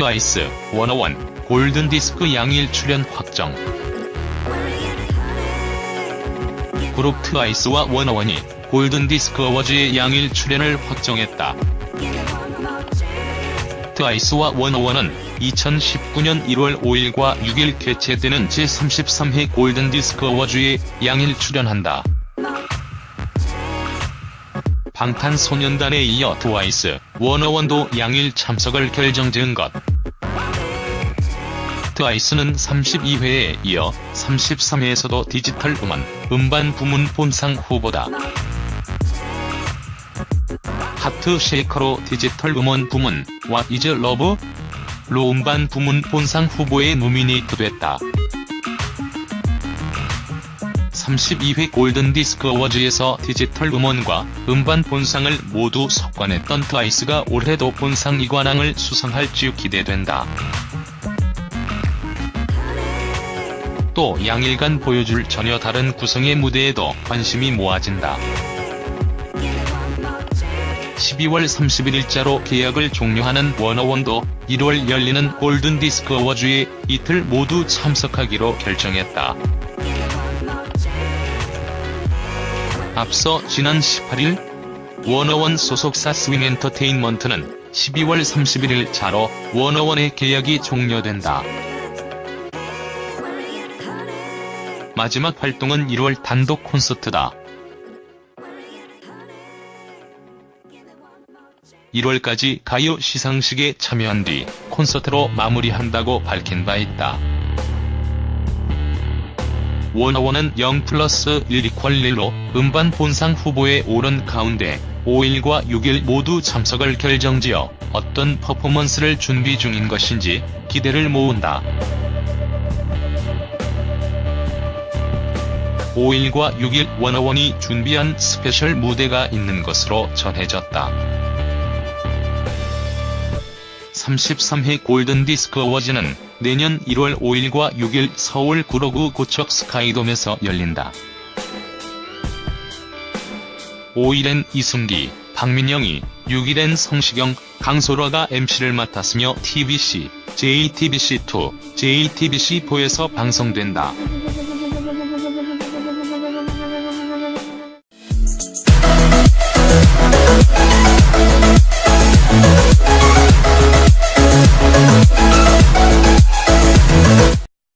트와이스, 워너원, 골든디스크 양일 출연 확정. 그룹 트와이스와 워너원이 골든디스크 어워즈의 양일 출연을 확정했다. 트와이스와 워너원은 2019년 1월 5일과 6일 개최되는 제33회 골든디스크 어워즈에 양일 출연한다. 방탄소년단에 이어 트와이스, 워너원도 양일 참석을 결정 지은 것. 트와이스는 32회에 이어 33회에서도 디지털 음원, 음반 부문 본상 후보다. 하트 쉐이커로 디지털 음원 부문, What is Love? 로 음반 부문 본상 후보에 노미네이트 됐다. 32회 골든디스크 어워즈에서 디지털 음원과 음반 본상을 모두 석관했던 트와이스가 올해도 본상 이관왕을 수상할지 기대된다. 또 양일간 보여줄 전혀 다른 구성의 무대에도 관심이 모아진다. 12월 31일자로 계약을 종료하는 워너원도 1월 열리는 골든디스크 어워즈에 이틀 모두 참석하기로 결정했다. 앞서 지난 18일 워너원 소속사 스윙엔터테인먼트는 12월 31일 자로 워너원의 계약이 종료된다. 마지막 활동은 1월 단독 콘서트다. 1월까지 가요 시상식에 참여한 뒤 콘서트로 마무리한다고 밝힌 바 있다. 워너원은 0 플러스 1 이퀄 1로 음반 본상 후보에 오른 가운데 5일과 6일 모두 참석을 결정지어 어떤 퍼포먼스를 준비 중인 것인지 기대를 모은다. 5일과 6일 워너원이 준비한 스페셜 무대가 있는 것으로 전해졌다. 33회 골든디스크 어워즈는 내년 1월 5일과 6일 서울 구로구 고척 스카이돔에서 열린다. 5일엔 이승기, 박민영이, 6일엔 성시경, 강소라가 MC를 맡았으며 TBC, JTBC2, JTBC4에서 방송된다.